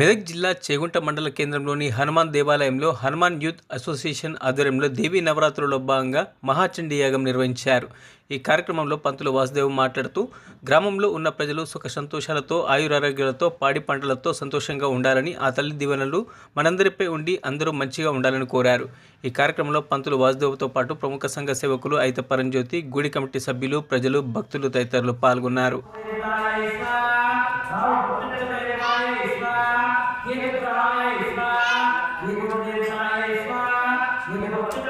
మెదక్ జిల్లా చేగుంట మండల కేంద్రంలోని హనుమాన్ దేవాలయంలో హనుమాన్ యూత్ అసోసియేషన్ ఆధ్వర్యంలో దేవీ నవరాత్రుల్లో భాగంగా మహాచండీ యాగం నిర్వహించారు. ఈ కార్యక్రమంలో పంతులు వాసుదేవ్ మాట్లాడుతూ గ్రామంలో ఉన్న ప్రజలు సుఖ సంతోషాలతో ఆయురారోగ్యాలతో పాడి పంటలతో సంతోషంగా ఉండాలని ఆ తల్లి దీవెనలు మనందరిపై ఉండి అందరూ మంచిగా ఉండాలని కోరారు. ఈ కార్యక్రమంలో పంతులు వాసుదేవ్తో పాటు ప్రముఖ సంఘ సేవకులు అయిత పరంజ్యోతి గుడి కమిటీ సభ్యులు ప్రజలు భక్తులు తదితరులు పాల్గొన్నారు.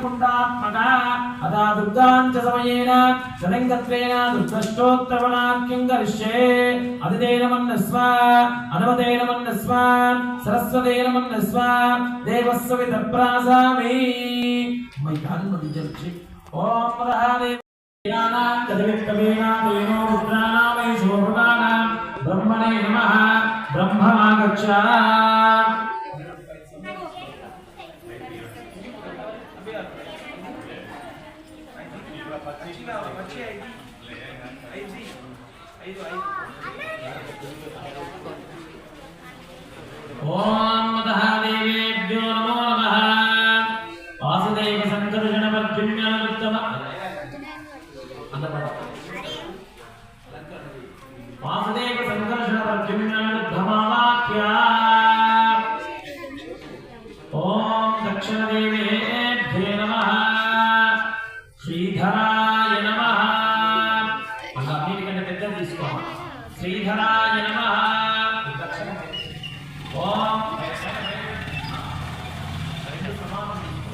ఏకపుండాత్మక అదా దుర్గాంచ సమయేన జలంగత్వేన దుర్గష్టోత్తరవణాఖ్యం కరిష్యే అదిదేన మన్నస్వ అనుమతేన మన్నస్వ సరస్వతేన మన్నస్వ దేవస్వ విదప్రాసామి మై కాలం విద్యార్థి ఓం మహాదేవ బ్రహ్మణే నమ బ్రహ్మమాగచ్చ. ఓం అలా అన్నిటికంటే పెద్ద తీసుకోవాలి శ్రీధరాయ నమః ఓం రెండు సమానం తీసుకో.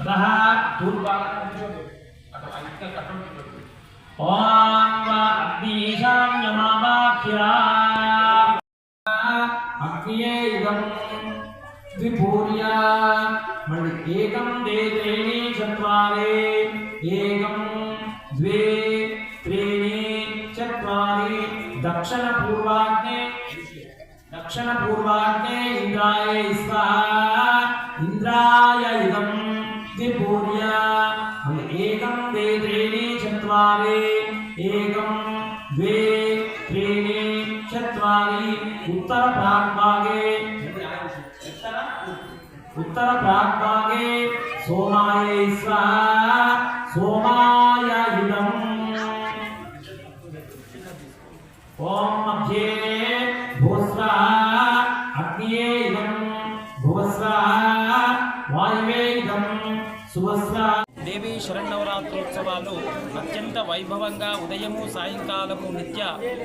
అతः దూర్భాగం నుంచోండి. అటు ఆ ఇక్కడ కట్టండి చూడండి. ఓం వా చత్వారి దక్షిణ పూర్వాగ్నే దక్షిణ పూర్వాగ్నే ఇంద్రాయ స్వాహ ఇంద్రాయ ఇదం త్రిపూర్య ఏకం ద్వే త్రీణి చత్వారి ఏకం ద్వే త్రీణి చత్వారి ఉత్తర ప్రాగ్భాగే ఉత్తర ప్రాగ్భాగే సోమాయ స్వాహ సోమాయ ఇదం ఓం మధ్యే భూస్వ అగ్నియే ఇదం భూస్వ వాయువే ఇదం సువస్వ దేవీ శరణవరాత్రోత్సవాలు అత్యంత వైభవంగా ఉదయము సాయంకాలము నిత్య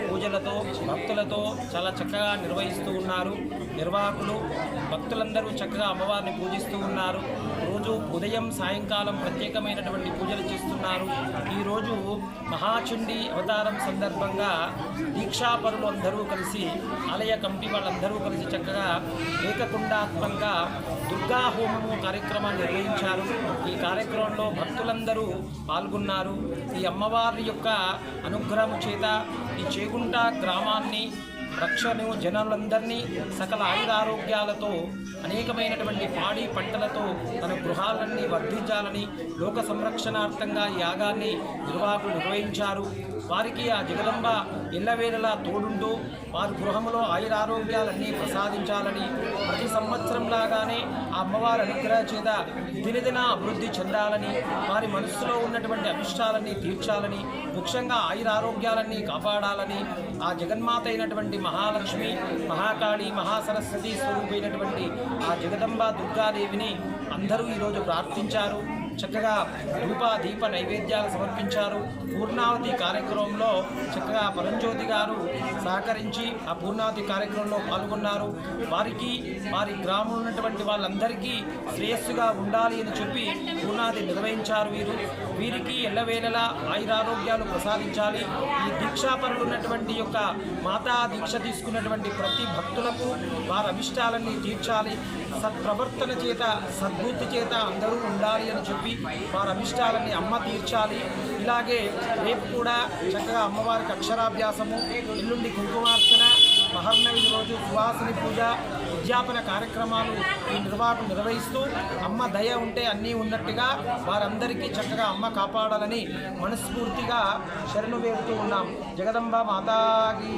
పూజలతో భక్తులతో చాలా చక్కగా నిర్వహిస్తూ ఉన్నారు. నిర్వాహకులు భక్తులందరూ చక్కగా అమ్మవారిని పూజిస్తూ ఉన్నారు. రోజు ఉదయం సాయంకాలం ప్రత్యేకమైనటువంటి పూజలు చేస్తున్నారు. ఈరోజు మహాచుండి అవతారం సందర్భంగా దీక్షాపరులు అందరూ కలిసి ఆలయ కమిటీ వాళ్ళందరూ కలిసి చక్కగా ఏకకుండాత్మకంగా దుర్గా హోమము కార్యక్రమాన్ని నిర్వహించారు. ఈ కార్యక్రమంలో భక్తులందరూ పాల్గొన్నారు. ఈ అమ్మవారి యొక్క అనుగ్రహం చేత ఈ చేగుంట గ్రామాన్ని రక్షను జనులందరినీ సకల ఆయురారోగ్యాలతో అనేకమైనటువంటి పాడి పంటలతో తన గృహాలన్నీ వర్ధించాలని లోక సంరక్షణార్థంగా యాగాన్ని నిర్వాహకులు నిర్వహించారు. వారికి ఆ జగదంబ ఎల్లవేళలా తోడుంటూ వారి గృహంలో ఆయురారోగ్యాలన్నీ ప్రసాదించాలని ప్రతి సంవత్సరం లాగానే ఆ అమ్మవారి అనుగ్రహ చేత దినదిన అభివృద్ధి చెందాలని వారి మనస్సులో ఉన్నటువంటి అభిష్టాలన్నీ తీర్చాలని ముఖ్యంగా ఆయురారోగ్యాలన్నీ కాపాడాలని ఆ జగన్మాత అయినటువంటి మహాలక్ష్మి మహాకాళి మహాసరస్వతి స్వరూపైనటువంటి ఆ జగదంబ దుర్గాదేవిని అందరూ ఈరోజు ప్రార్థించారు. చక్కగా ధూప దీప నైవేద్యాలు సమర్పించారు. పూర్ణావతి కార్యక్రమంలో చక్కగా పరంజ్యోతి గారు సహకరించి ఆ పూర్ణావతి కార్యక్రమంలో పాల్గొన్నారు. వారికి వారి గ్రామంలో ఉన్నటువంటి వాళ్ళందరికీ శ్రేయస్సుగా ఉండాలి అని చెప్పి పూర్ణాది నిర్వహించారు వీరు. వీరికి ఎల్లవేళలా ఆయురారోగ్యాలు ప్రసాదించాలి. ఈ దీక్షాపరులు ఉన్నటువంటి యొక్క మాతా దీక్ష తీసుకున్నటువంటి ప్రతి భక్తులకు వారి అభిష్టాలన్నీ తీర్చాలి. సత్ప్రవర్తన చేత సద్బుద్ధి చేత అందరూ ఉండాలి అని చెప్పి వారి అభిష్టాలన్నీ అమ్మ తీర్చాలి. ఇలాగే రేపు కూడా చక్కగా అమ్మవారికి అక్షరాభ్యాసము ఎల్లుండి కుంకుమార్చన మహర్నవి రోజు సువాసిని పూజ ఉద్యాపన కార్యక్రమాలు ఈ నిర్వాహకులు నిర్వహిస్తూ అమ్మ దయ ఉంటే అన్నీ ఉన్నట్టుగా వారందరికీ చక్కగా అమ్మ కాపాడాలని మనస్ఫూర్తిగా శరణు వేడుతూ ఉన్నాం. జగదంబ మాతాకి